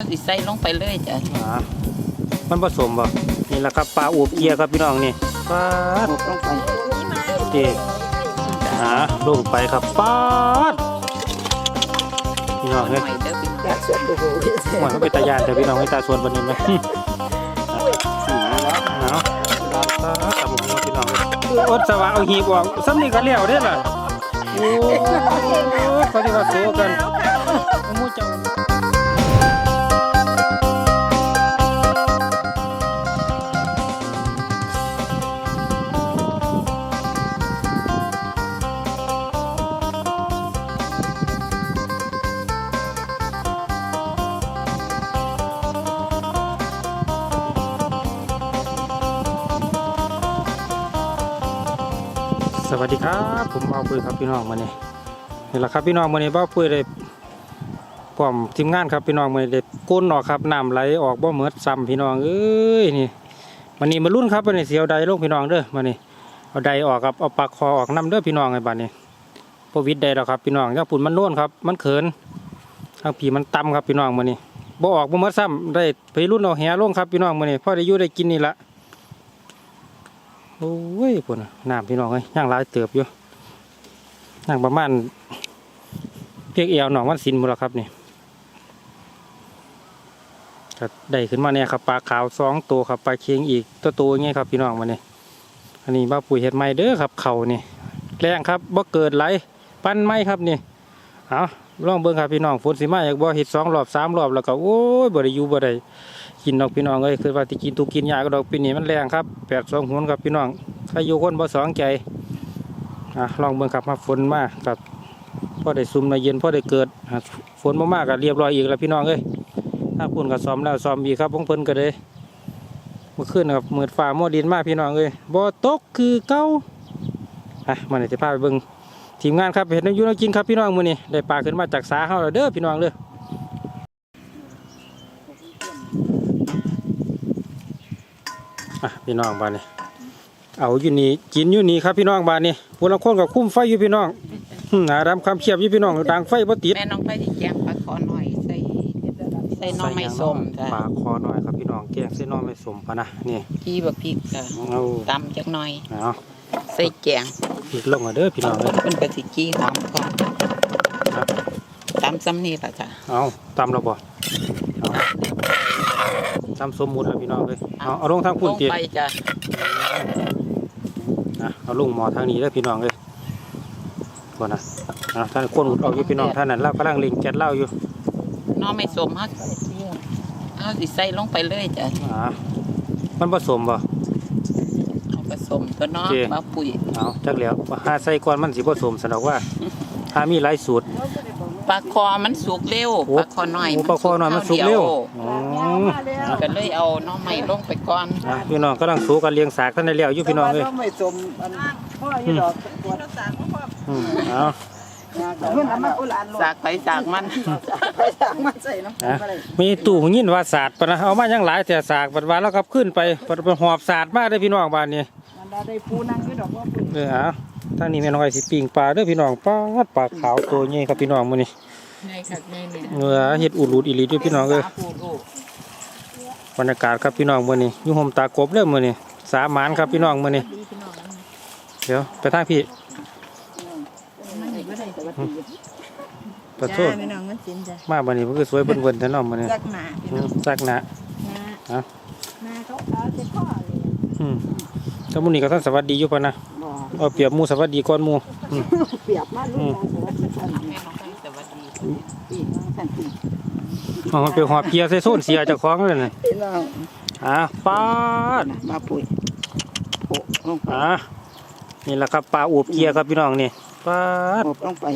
สิใส่ลงไปเลยจ้ะอ่ามันผสมบ่นี่แหละครับปลาอูบเกียครับพี่น้องนี่ปลาดลงไปเตอ่าลงไปครับปลาดพี่น้องหเฮ้ยน่อยเด้อพี่อยากสวดดูโหหมันก็เป็นตายานแต่พี่น้องให้ตาส่วนบันนี้ไหมเอาปลาดตำหมูพี่น้องอดสวะเอาหีบออกซ้ำนี่ก็เลี้ยวได้อล่ะโอ้ยเขาที่ว่าโซกันหมูเจ้า วัสดีครับ ผมเอาปุ้ยครับพี่น้องมาเนี่ยนี่แหละครับพี่น้องมาเนี่ยว่าปุ้ยเลยพร้อมทีมงานครับพี่น้องมาเนี่ยก้นออกครับน้ำไหลออกบ่เหมือดซ้ำพี่น้องเอ้ยนี่มันนี่มารุ่นครับมันนี่ยเสียวใดลงพี่น้องเด้อมาเนี่ยเอาใดออกครับเอาปากคอออกน้ำเด้อพี่น้องไอ้บ้านนี้พวิดใดแล้วครับพี่น้องย่างปุ่นมันโน่นครับ มันเขินทางผีมันต่ำครับพี่น้องมาเนี่ยบ่ออกบ่เหมือดซ้ำได้ไปรุ่นเอาแหลงครับพี่น้องมาเนี่ยพ่อได้ยู่ได้กินนี่ละ โอ้ยพุ่นน้ำพี่น้องเอ้ยย่างหลายเติบอยู่ย่างประมาณเพียกเอวหนองวันสินหมดแล้วครับนี่ก็ได้ขึ้นมาเนี่ยครับปลาขาวสองตัวครับปลาเคียงอีกตัวตอย่างเงี้ยครับพี่น้องมาเนี่ยอันนี้บ้าปุ๋ยเห็ดไม้เด้อครับเขานี่แรงครับบ่เกิดไหลปั้นไม้ครับนี่เอา ลองเบิ่งครับพี่น้องฝนสิมาอยากบ่เห็ดสองรอบสามรอบแล้วก็โอ้ยบ่ได้อยู่บ่ได้กินดอกพี่น้องเอ้ยคือว่าที่กินตูกินยาก็ดอกปีนี้มันแรงครับแปดสองหุนครับพี่น้องใครอยู่คนบ่สองใจอะลองเบิ่งครับมาฝนมากับพอได้ซุ่มในเย็นพอได้เกิดฝนมามากก็เรียบร้อยอีกแล้วพี่น้องเอ้ยถ้าพุ่นก็ซ้อมแล้วซ้อมอีกครับพงเพิ่นก็เลยมื่อคืนครับมืดฟ้ามัวดินมากพี่น้องเอ้ยบ่ตกคือเก่าอะมันจะพาไปเบิ่ง ทีมงานครับเห็นน้ำอยูน้ำกินครับพี่น้องมื้อนี้ได้ปลาขึ้นมาจากสาเฮาแล้วเด้อพี่น้องเด้ออะพี่น้องบ้านนี้เอาอยู่นี่กินอยู่นี่ครับพี่น้องบ้านนี้พวกเราคนกับคุ้มไฟอยู่พี่น้องหึหนาดำคำเขียบอยู่พี่น้องดังไฟบ่ติดแม่น้องไปที่แกงปลาคอหน่อยใส่ใส่หน้องไม้ส้มจ้ะปลาคอหน่อยครับพี่น้องแกงเส้นน้องไม่สมพะนะนี่พี่บักพริกจ้ะเอาตำจักหน่อยเอา ใส่แกงอีกลงมาเด้อพี่น้องเลยเพิ่นก็สิจี้หอมก่อนครับตำซ้ำนี่ล่ะจ้ะเอาตำเราบ่เอาตำสมมุติแล้วพี่น้องเลยเอาเอาลงทางลพุ่นงเตียไปจ้ะนะเอาลงหมอทางนี้เด้อพี่น้องเลยก่อนนะอะท่านคนอุดออกอยู่พี่น้องท่านนั้นเล่ากำลังเล็งแก๊สเหล่าอยู่หน้องไม้ส้มเฮาเฮาสิใส่ลงไปเลยจ้ะอ่ามันผสมบ่เอาผ สมตัวเน้องโอเค มาปุ๋ยเอาจักแล้วว่าหาใส่ก่อนมันสิผสมสนอกว่าหามีหลายสูตรปลาคอมันสุกเร็วโอ้ปลาคอน้อยโอ้ปลาคอน้อยมันสุกเร็วอ๋อก็เลยเอาหน้องไม้ลงไปก่อนอะพี่น้องกำลังสู้กันเลี้ยงสากท่านได้แล้วอยู่พี่น้องเอ้ยไม่สมอันพ่ออยู่ดอกปวดอืมเอาเพิ่นเอามาโบราณสากไปสากมัน ไปทางมาใส่น้ำอะอะไรมีตู้หยินว่าศาสตร์ปะนะเอามายังหลายแต่สากปัดวาแล้วครับขึ้นไปปัดเป็นหอบศาสตร์มาได้อพี่น้องบ้านนี้ มันได้ปูนั่งอยู่ดอกว่าปูเออเอาทางนี้แม่น้อยสิปิงปลาเด้อพี่น้องปลาดปลาขาวตัวใหญ่ครับพี่น้องมื้อนี้ในค่ะในเนี่ยเออเฮ็ดอุดรูดอีหลีด้วยพี่น้องเอ้ยสาปูลูกบรรยากาศครับพี่น้องมื้อนี้อยู่ห่มตากบเด้อมื้อนี้สาหมานครับพี่น้องมื้อนี้เดี๋ยวไปทางพี่มันอยู่บ่ได้แต่ว่าตีปลาโซจ้าพี่น้องมันสินจ้ะมาบันนี้มันคือสวยเบิ่นๆแท้เนาะมื้อนี้จักหนาพี่อืน้อมงซักหนะหนาหนาเขาเอาเจ็บพ่อเลยอืมถ้า มื้อนี้ก็ท่านสวัสดีอยู่ปะนะบ่เอาเปรียบหมู่สวัสดีก่อนหมู่อืมเปรียบมาลูกน้องสวัสดีแม่น้องไปสวัสดีพี่น้องท่านพี่อ๋อมันเป็นหอบเกียร์ใส่โซนเสียเจ้าของเลยน่ะพี่น้องอะปาดมาปุ๋ยโปะลงไปอะนี่แหละครับปลาอูบเกียร์ครับพี่น้องนี่ปาดโปะลงไป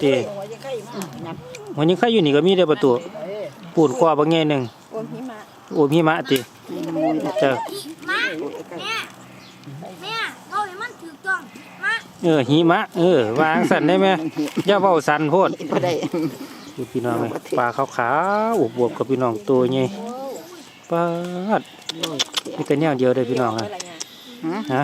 เด้วันนี้ใครอยู่นี่ก็มีได้อประตูปูนกว่าบางแง่หนึงโอมหิมะโอ้พี่มะติมีน้ำมูลนะเจ้า มาแม่แม่เอาให้มันถูกต้องมา เออหิมะ เออวางสั่นได้ไหมอย่าเว้าสั่นโพดบ่ได้ดูพี่น้องเลยปลาขาวๆอวบๆกับพี่น้องตัวใหญ่ปาดนี่ก็แนวเดียวเลยพี่น้องเลยฮะฮะ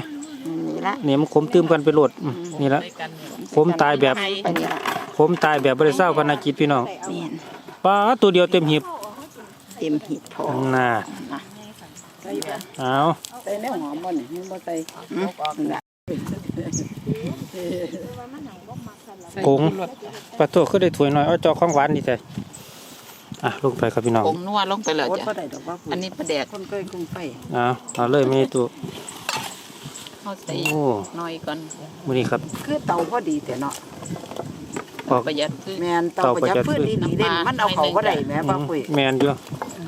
นี่ละนี่มันขมตื้มกันไปโหลดอืมนี่ละด้วยกันผมตายแบบไปนี่ละผมตายแบบบริเศร้าพนักกิจพี่น้องนี่ปลาตัวเดียวเต็มหีบเต็มหีบทองน่าใส่แบบเอาใส่แนวหอมบ่นี่มันบ่ใส่อืมน่ะ กงปลาตัวก็ได้ถ้วยน้อยเอาจอของหวานนี่แต่อะลงไปครับพี่น้องผงนัวลงไปแล้วโคตรจ้ะบ่ได้ดอกว่าอันนี้ปลาแดกคนเคยกุ้งไฟเอาเอาเลยมีตัวเขาใส่โอ้น้อยก่อนมื้อนี้ครับ คือเตาพอดีแต่เนาะออกประหยัดคือแม่นเตาประหยัดพื้นดีๆเด่นมันเอาเขาบ่ได้แม่บ่ปุ้ยแมนอยู่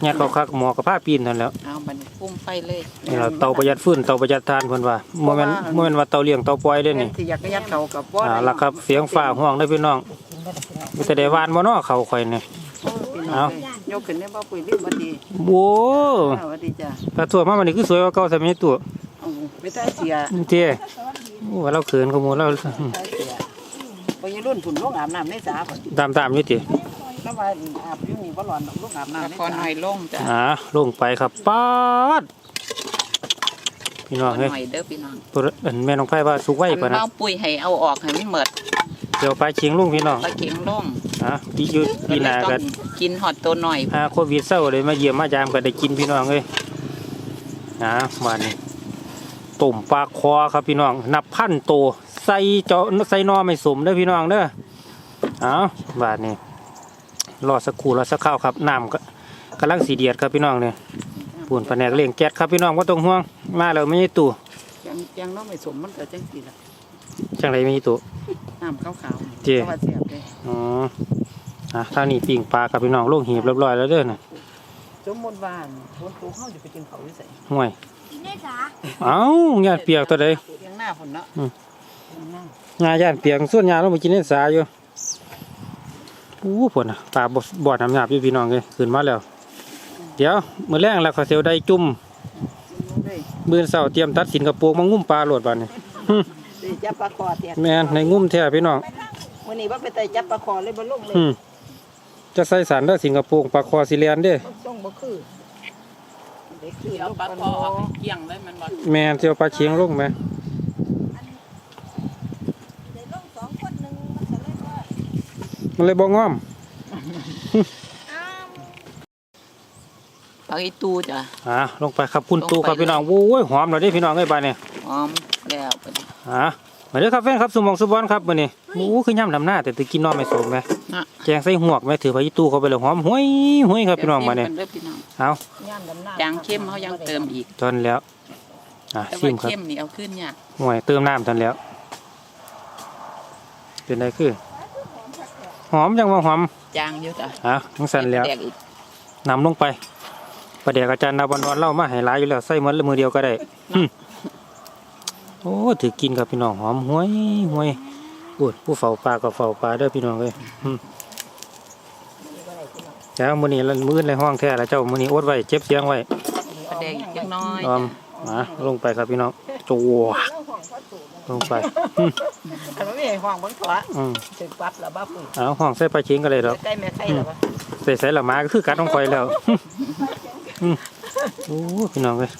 เนี่ยเขาคักหมอกับผ้าปีนนั่นแหล้วเอาบัดนพุ่มไฟเลยนี่ล่ะเตาประหยัดฟืนเตาประหยัดทานเพิ่นว่าบ่แม่นบ่แม่นว่าเตาเลี้ยงเตาปล่อยเด้อแม่นี่นที่อยากยัดเขากับบ่อ่าล่ะครับเสียงฟ้าห้องเด้อพี่น้องมีแต่ได้หวานบ่เนาะเขาข่อยนี่ พี่น้เอาองยกขึ้นได้บ่ปุ้ยรีบบ่ดีโว้สวัสดีจ้ะถ้าตัวมามันนี่คือสวยกว่าเก่าซะแม่ตัวเอาไปใต้เสียเจ้โอ้ว่าเราเขินขโมยเราใต้เสียบ่ยังรุ่นฝุ่นลงอาบน้ำในสาพุ่นตามๆอยู่ติ แล้วว่าอาบอยู่นี่บ่ร้อนดอกลงอาบน้ำแล้วในพอสาหน่อยลงจ้ะอ่าลงไปครับป๊าดพี่น้องพอเอ้ยหน่อยเด้อพี่น้องตัวอันแม่น้องไผว่าสุกไว้อันปานนะเมาปุ๋ยให้เอาออกให้มันหมดเดี๋ยวไปเชียงลุงพี่น้องตะเข็งลงอะปีอยู่ปีหน้าต้กัอนงกินหอดตัวหน่อยอ่าโควิดเศร้าเลยมาเยี่ยมมายามก็ได้กินพี่น้องเอ้ยนะมานี่ต้มปลาคอครับพี่น้อง นับพันโตวใส่เจาะใส่หนอไม่สมเด้อพี่น้องเด้อเอาบาดนี้ รอสักครู่รอสักข้าวครับน้ำก็กำลังสีเดียดครับพี่น้องเนี่ยปูนแผนกเลี้ยงแก๊สครับพี่น้องว่าต้องห่วงมาแล้วไม่ใช่ตู่ยังยังน้องไม่สมมันก็จังซี่ล่ะจังไรไม่ใช่ตู่น้ำขาวๆเจ้เพราะว่าเสียบเลยอ๋ออะทางนี้ปิ่งปลาครับพี่น้องลงหีบเรียบร้อยแล้วเด้อน่ะสมมุติว่าฝนตกเฮาจะไปกินข้าวอยู่ไสห่วยกินได้สาเอ้าญาติเปียกตัวใดเลี้ยงหน้าพุ่นเนาะอืมเลี้ยงหน้างาย่านเปียงส่วนยาลงไปกินเล่นสาอยู่ อู้ผลน่ะปลาบ่บ่อน้ำหยาบอยู่พี่น้องเลยขึ้นมาแล้ว เดี๋ยวมื้อแรงแล้วเขาเสียวได้จุ่มเด้ยมื้อเช้าเตรียมตัดสินกระโปรงมางุ้มปลาโลดบาดนี้เด้ยจับปลาคอแตกแม่นในงุ้มแท้พี่น้องมื้อนี้ว่าไปไต่จับปลาคอเลยบ่ลงเลยอืมจะใส่สารเด้อสิงคโปร์ปลาคอซิเลียนเด้ส่งบ่คือเด็กคือเอาปลาคอออกให้เกลี้ยงเลยมันบ่แม่นสิเจียวปลาเชียงลงไหม ได้ลงสองคนหนึ่งมันก็เลยว่า มันเลยบ่งอมอ้าวปลาอีตูจ้ะอ่าลงไปครับคุณลงไปตูครับพี่น้องโอ้ยหอมแล้วเด้พี่น้องเอ้ยบาดนี้หอมแล้วบัดนี้อ่ามาเด้อครับแฟนครับสุหมองสุบอนครับมื้อนี้โอ้คือย่ำดำหน้าแต่ตะกินน้อไม่สมแหมนะแกงใส่หวกแม่ถือพายุตู้เข้าไปเลยหอมห้วยห้วยครับพี่น้องมาเนี่ยเด้อพี่น้องเอาย่ามดำหน้ายางเข้มเขายังเติมอีกตอนแล้วอะแต่ชิว่ามครับเข้มนี่เอาขึ้นยากห่วยเติมน้ำตอนแล้ว เป็นไรคือ หอมจังว่าหอมจางอยู่จ้ะอะทั้งสั่นแล้วแดกอีกนำลงไปประเดี๋ยวอาจารย์นาวันวันเล่ามาให้หลายอยู่แล้วใส่หมดเลยมือเดียวก็ได้หึโอ้ถือกินครับพี่น้องหอมห้วยห้วยโอ้ยผู้เฝ้าปลาก็เฝ้าปลาเด้อพี่น้องเลยหึแล้วมื้อนี้ละมื้อในห้องแท้แล้วเจ้ามื้อนี้อดไว้เจ็บเสียงไว้ปลาแดกอีกจังน้อยออมมาลงไปครับพี่น้องจวกลงไปอันนั้นไม่ให้ห้องเบิ่งขวาอืมถึงปั๊บแล้วบ้าปุ้ยเอาห้องใส่ปลาเชียงกันเลยดอกใกล้แม่ไข่แล้วบ่ใส่ใส่ละหมาก็คือกัดของคอยแล้วอืมโอ้พี่น้องเลย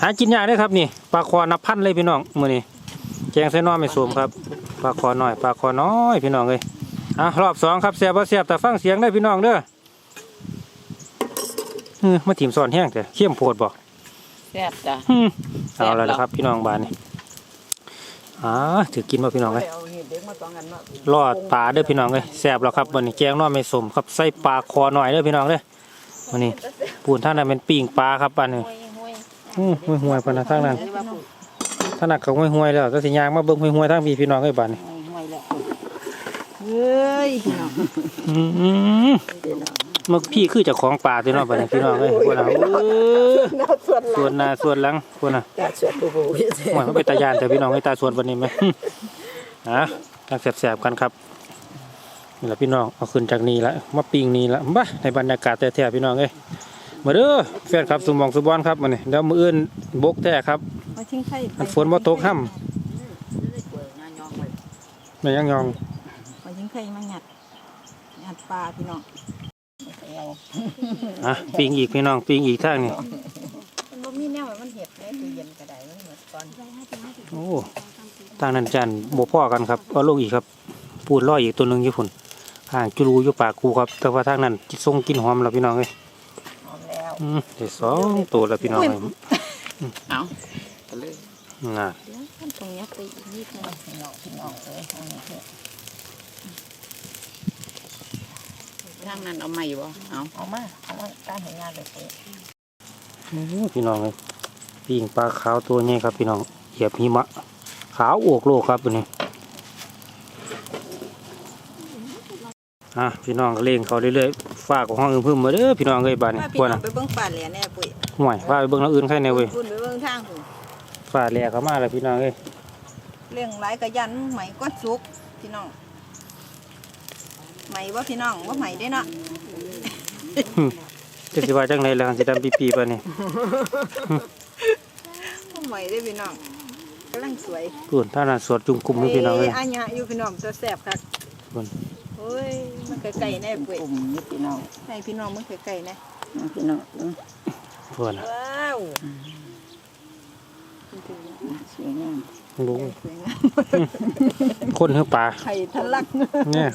หากินยากเลยครับนี่ปลาคอนับพันเลยพี่น้องมื้อนี้แกงใส่น้อยไม่สวมครับปลาคอน้อยปลาคอน้อยพี่น้องเลยอะรอบสองครับเสียบบ่เสียบแต่ฟังเสียงได้อพี่น้องเด้อเออมาถิ่มสอนแห้งแต่เข้มโพดบ่แซ่บจ้ะอืมเอาแล้วนะครับ พี่น้องบานนี่อ่าถือกินมาพี่น้องเลย เอาเห็ดเด็กมาสองอันเนาะรอดปลาเด้อพี่น้องเลยแซ่บแล้วครับวันนี้แกงน้อยไม่สมครับใส่ปลาคอหน่อยเด้อพี่น้องเด้อวันนี้ปูนท่านนั้นเป็นปิ่งปลาครับปันนี้ห่วยห่วยอือห่วยห่วยๆปานนะทางนั้นหรือว่าปุ้ยท่านนักเขาห่วยห่วยๆแล้วก็สิยางมาเบิ่งห่วยห่วยๆทางพี่พี่น้องเอ้ยบานนี้ห่วยแล้วเฮ้ยพี่น้องอืมเดี๋ยวนะเมื่อพี่คือเจ้าของปลาพี่น้องบานนี้พี่น้องเอ้ยพวกน่ะเออน่าส่วนส่วนหน้าส่วนหลังพวกน่ะตาสวดโอ้โหห่วยมันเป็นตายานแต่พี่น้องให้ตาส่วนวันนี้ไหม อะตั้งแสบๆกันครับนี่แหละพี่น้องเอาขึ้นจากนี่ละมาปิงนี่ละบ้าในบรรยากาศแท้ๆพี่น้องเอ้ยมาเด้อแฟนครับสมองสุบอนครับมันนี่แล้วมืออื่นบกแท้ครับมาทิ้งไข่มันฝนบ่ตกห้ำแม่ยังยองมาทิ้งไข่มาหยัดหยัดปลาพี่น้องอะปิงอีกพี่น้องปิงอีกทางนี่มันบ่มีแนวให้มันเห็ดในตู้เย็นก็ได้มันหมดก่อนโอ้ ทางนั้นจันบ่พ่อกันครับเอาลงอีกครับ ปูดร้อยอีกตัวหนึ่งอยู่พุ่นห่างจุลูอยู่ปากกูครับ แต่ว่าทางนั้นส่งกลินหอมแล้วพี่น้องเอ้ยออืมได้สองตัวแล้วพี่น้องเอ้ยเอาไปเลยน่ะแล้วมันตรงเนี้ยไปอีกนิดนึงพี่น้องพี่น้องเอ้ยเอาเถอะทางนั้นเอาใหม่บ่เอาเอามาเอามาการเห็นงานเลยเอ้ยโอ้พี่น้องเลยปิงปลาขาวตัวนี้ครับพี่น้องเหยียบหิมะขาวโอกโลกครับตัวนี้อะพี่น้องก็เล่งเขาเรื่อยๆฝากของห้องอื่นเพิ่มมาเด้อพี่น้องเอ้ยบ้านนี้ว่าพพี่วกน้อน่ะงไปเบิ่งป่าแหล่แน่ปุ้ยห่วยว่าไปเบิ่งแล้วอื่นใครแน่เว้ยคุณไปเบิ่งทางคุณฝ่าแหลกเขามาแล้วพี่น้องเอ้ยเรื่องหลายกระยันไหมก้อนสุกพี่น้องไหมว่าพี่น้องว่าไหมได้เนาะจะสิว่าจังไดล่ะสิดำปีปีๆปานนี้ว่าไหมได้พี่น้อง กำลังสวยพูนท่าน่ะสวดจุงกุมให้พี่น้องเอ้ยอันยะอยู่พี่น้องตัวแสบครับพูนโอ้ยมันไกลๆแน่ปุ้ยกลุ่มนี่พี่น้องให้พี่น้องมันไกลๆนะพี่น้องพวกน่ะว้าวสวยงามลุงสวยงามคนเฮือปลาไข่ทะลักเนี่ย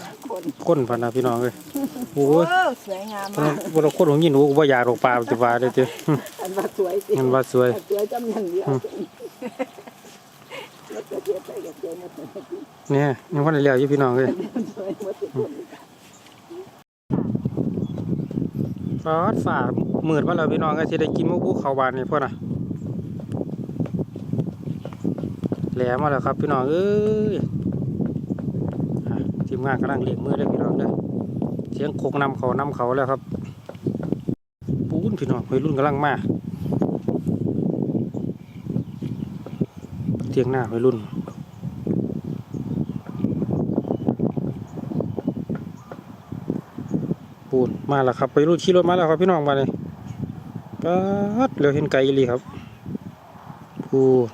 คนพันนะพี่น้องเอ้ยโอ้โอ้ยสวยงามบ่มากบ่เราคนของยินหนูก็บ่อยากดอกปลาจะว่าได้อเจ้อันว่าสวยสิมันว่าสวย สวยจำนันเดียว เนี่ยยังพันได้แล้วอยู่พี่น้องเอ้ยสวยหมดทุกคนฟาดฝามืดมาพี่น้องก็สิได้กินหมูภูเขาบานนี่พ่อน่ะแหลมมาแล้วครับพี่น้องเอ้ยทีมงานกำลังเลี้ยงมือเลยพี่น้องเด้อเสียงโคกนำเขานำเขาแล้วครับ ปูนพี่น้องวัยรุ่นกำลังมา ทียงหน้าวัยรุ่น ปูนมาแล้วครับไปรุ่นขี่รถมาแล้วครับพี่น้องมาเลยปัดเร็วเห็นไกลอีหลีครับปูน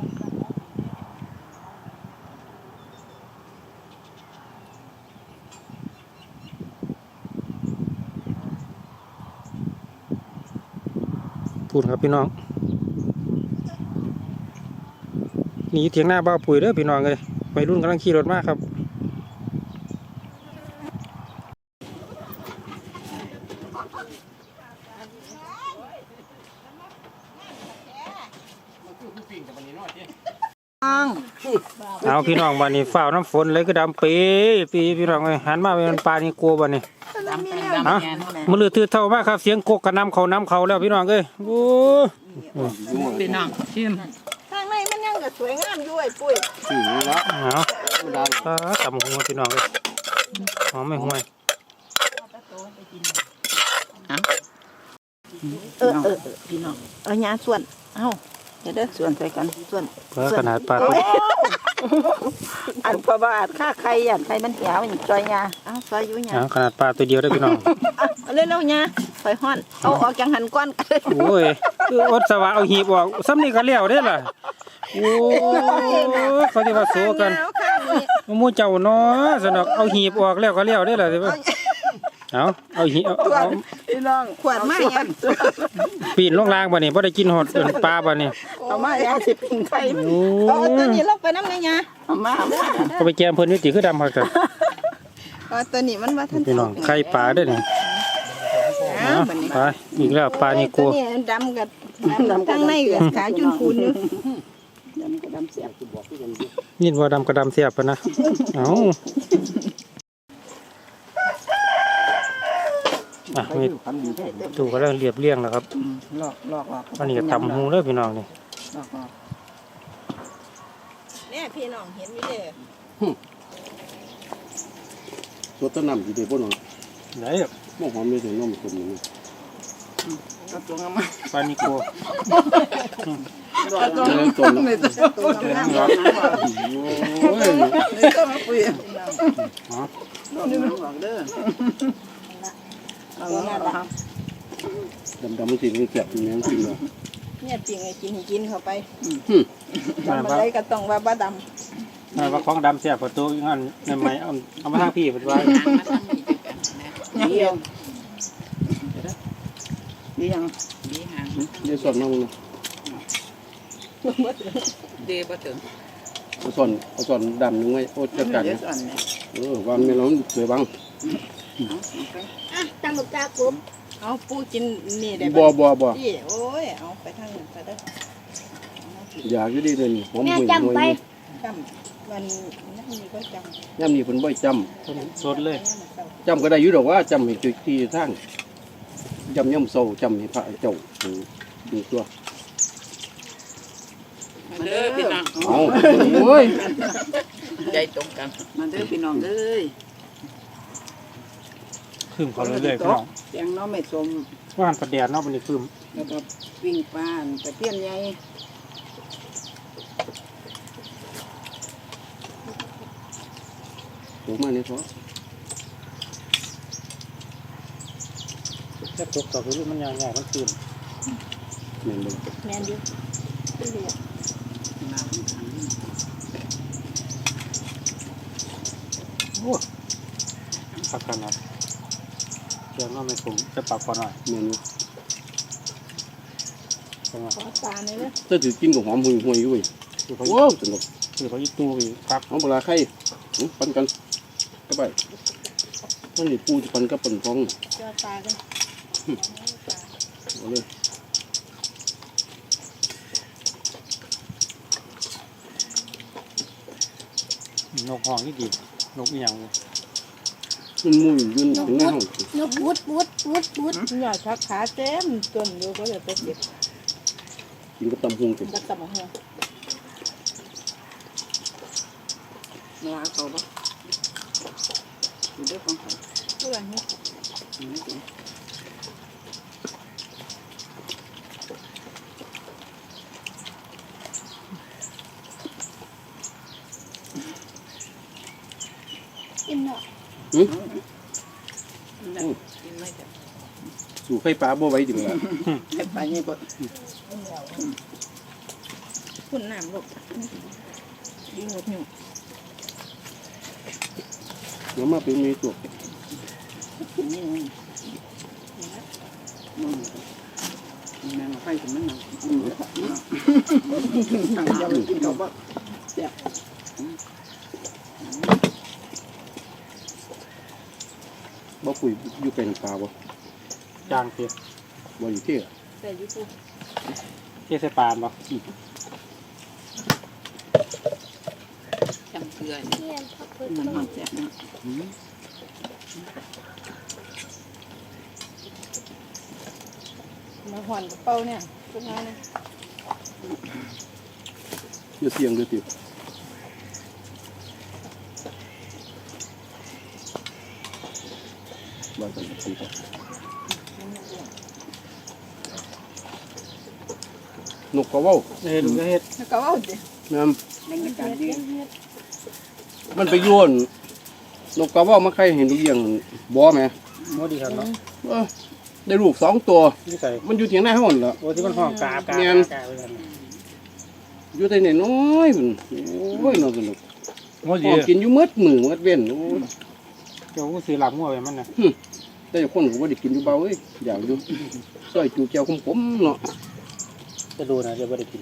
ปูนครับพี่น้อง นี่เถียงหน้าบ้าวปุ๋ยเด้อพี่น้องเลยไปรุ่นกำลังขี่รถมาครับเอาพี่น้องบ้านนี้ฝ้าวน้ำฝนเลยก็ดำปีปีพี่น้องเอ้ยหันมาเป็นปลานี่กลัวบ้านนี้ดำกันดำฮะแกนมือลือถือเท่ามากครับ เสียงกกกระนำเขานำเขาแล้วพี่น้องเอ้ยโอ้พี่น้องชิม ก็สวยงามอยู่ไอ้ปุ้ยสี่แล้วเอาปลาตำหัวพี่น้องเอ้ยหอมไม่ห่วยเออเออพี่น้องเอาหญ้าส่วน เอ้าเดี๋ยวเด้อส่วนใส่กันส่วนปลาขนาดปลาตัวอันพอบาดค่าไข่ยันไข่มันเหี่ยวมันจอยหญ้าเอ้าซอยอยู่หญ้าเอาขนาดปลาตัวเดียวได้อพี่น้อง เอาเร็วๆหญ้าค่อยฮ้อน เอาออกจังหันก้อนกัน โอ้ยคืออดสวะเอาหีบออกซ้ำนี่ก็เลี้ยวได้อล่ะ โอ้ยเขาจะว่าโซกันเอาข้างนี้หมู่เจ้าเนาะสนอกเอาหีบออกแล้วก็เลี้ยวได้อล่ะสิเว้ยเอาเอาหีบเอาเอาพี่น้องขวดมาหยังปีนลงล่างบ่นี่บ่ได้กินหอดเอิ้นปลาบ่นี่เอามาหยังสิปิ้งไข่โอ้เอาตัวนี้ลงไปน้ำในหญ้าเอามาเอามาก็ไปแกมเพิ่นนี่ติคือดำคักจ้ะเอาตัวนี้มันว่าท่านพี่น้องไข่ปลาเด้อนี่อ้าเอาวบัดนี้ไปอีกแล้วปลานี่โกตัวนี้ดำกับดำข้างในกับขาจุนพูนอยู่ ยินว่าดำกระดำเสียบปะนะ เอาอะมีตู่ก็เริ่มเรียบเรียงแล้วครับหลอกหลอกหลอกอันนี้ก็ตำหูเด้อพี่น้องนี่หลอกหลอกเนี่ยพี่น้องเห็นมีเด้อตัวต้นน้ำอยู่ที่บนหัวไหนมองหอมมีถึงนมคนนี้เอาตัวงามมาปลานิโก เอาตัวเจงามอต้นเลยตัวงามโอ้ยเลยตัวมาปุยนี่มันบอกเด้อเอางามละดำดำมันสิมันเก็บอย่างนี้จริเหรอเนี่ยปิ่งไอ้กินให้กินเข้าไปอืมดำอะไรก็ต้องว่าบ่ดนั่นว่าของดำเสียบประตูอย่างนั้นนั่นไหมเอาเอามาทางพี่เป็นไว้ทามาทางนี้ำเดียวดียังดีหางเดี๋ยวสอนมามึงเดบ่ถึงเอาสอนเอาสอนดำนึงไว้โอ้จัดการเดี๋ยวนะสอนเนี่ยเออวางไม่ร้อนสวยบ้างเอาเอาไปอะตำบักตาปุ๊บเอาปูกินนี่ได้บ่บ่บ่พี่โอ้ยเอาไปทางอื่นไปเด้ออยากอยู่ดีเลยนี่หอมแม่หุ่ยจำหุ่ยไปจำวันนั้นมีก็จำย่ำนี่เพิ่นบ่จสดเลยำจำก็ได้อยู่ดอกว่าจำให้จุดที่ทางจำย่ำโซจำให้พระเจ้านี่ตัวมา เด้อพี่น้องเอาโอ้ยใจตรงกันมาเด้อพี่น้องเอ้ยคืมเขาเรื่อยๆพี่น้องแกงน้องไม่สมว่านประแดดเนาะมันนี่คืมแล้วก็ปิ้งปลาตะเพียนใหญ่ตกมาเนี่ยพอแค่ตกต่อคือมันยาวๆมันคืมแม่นบ่แมนอยู่ที่เหลือ น้ำขัง พักขนาด เดี๋ยวน้องไม่ผมจะปรับพอหน่อยแม่นอยู่ใช่ไหมขอตาในอยเด้อถ้าถือกินก็หอมหุ่ยหุ่ยอยู่เว้ยคือเขาว้าวสนุกคือเขาอีตู้อีกครับหอมปลาไข่อื้อปันกันก็ไปนั่นนี่ปูจะปันกับปันฟองเจอตากันเอาเลยนกห้องนี่ดีนกอีหยังวะ มันมุ้ยยืนถึงในห้องนกวุดวุดวุดวุดหยอดชักขาเต็มจนอยู่ก็เลยไปเก็บกินกับตำพุงกันกับตำบักหัวลาเขาปะอยู่ด้วยของเขาเพื่อนนี่อยู่ไม่ถึงกินเนาะนั่นกินไม่ได้ สู่ ไข่ปลาบ่ไหว้ถึงละให้ไปนี่บ่คุณน้ำลูกดีหมดหนึ่เดี๋ยวมาเป็นมีตัวนี่นี่นู่นแม่งไฟถึงมันอืมตั้งยำกินเขาบ่แซ่บบ่คุยอยู่เป็นปลาบ่ จางเทียบ่อยู่ที่แต่อยูปูเทียใส่ปานปะจำเกลือเที่ยงพักเพื่อมันนหอมแซ่บนะมาหอนกับเป้าเนี่ยทุกงานเนี่ยอย่าเสียงเด้อติว่ากันสิครับ นกกระเว้าเฮ็ดลูกเฮ็ดแล้วก็เอาดิแม่นบรรยากาศดีมันไปโยนนกกระเว้ามาใครเห็นลูกเลี้ยงบ่แม่โมดีครับเนาะเอ้อได้ลูกสองตัว นี่ใส่มันอยู่เถียงหน้าห้องนั่นล่ะโอ้ที่มันห้องกากาแม่กานกาไปกันอยู่แต่น้อยๆพุ่นโอ้ยน่าสนุกโมพดีอกินอยู่มืดมือมืดเว้นโอ้ยเดี๋ยวกูซื้อหลับงัวไปมันนะแต่คนก็บ่ได้กินอยู่เบาเอ้ยอยากอยู่ซอยจูแก้วขมๆเนาะ จะดูนะจะไม่ได้กิน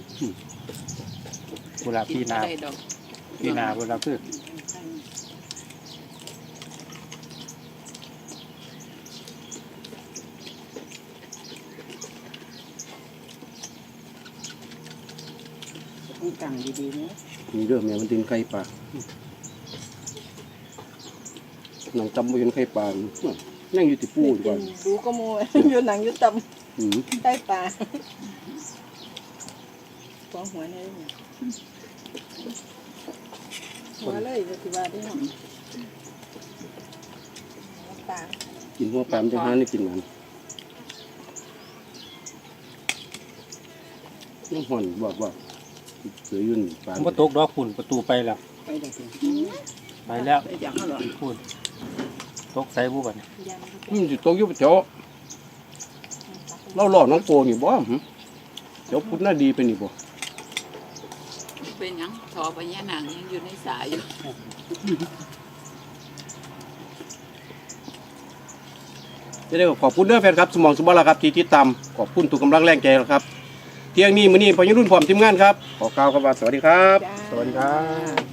เวลาพี่นาได้ดอกพี่นาเวลาคือต้องตั้งดีๆนะมีเด้อแม่มันดึงไข่ปลาหนังจำบ่เห็นไข่ปลาน่ะนั่งอยู่ที่ปูดีกว่าดูก็โมยอยู่หนังอยู่ตอืมำใต้ปลา ฟองหัวเนี่ยเนี่ยหัวเลยจะสิว่าได้หยังปลากินหัวปลามันจะหานี่กินมันน้ำห่อนบอกว่าเสือยุ่นปลาผมก็ตกดอกฝุ่นประตูไปแล้ว ไปได้ถึงไปแล้วไปจากเขาหรอฝุ่นตกใส่บุบันยันมันสิตกอยู่แถวเราหล่อน้องโกนี่บ่หึเดี๋ยวพุทธน่าดีไปนี่บ่ เป็นหยังทอพญานาคยังอยู่ในสายอยู่ จะได้ขอบคุณเด้อแฟนครับ สมองสุบาระครับที่ติดตามขอบคุณทุกกำลังแรงใจครับ เที่ยงนี้มื้อนี้พอยังรุ่นพร้อมทีมงานครับ ขอกล่าวคำว่าสวัสดีครับจ้าสวัสดีครับ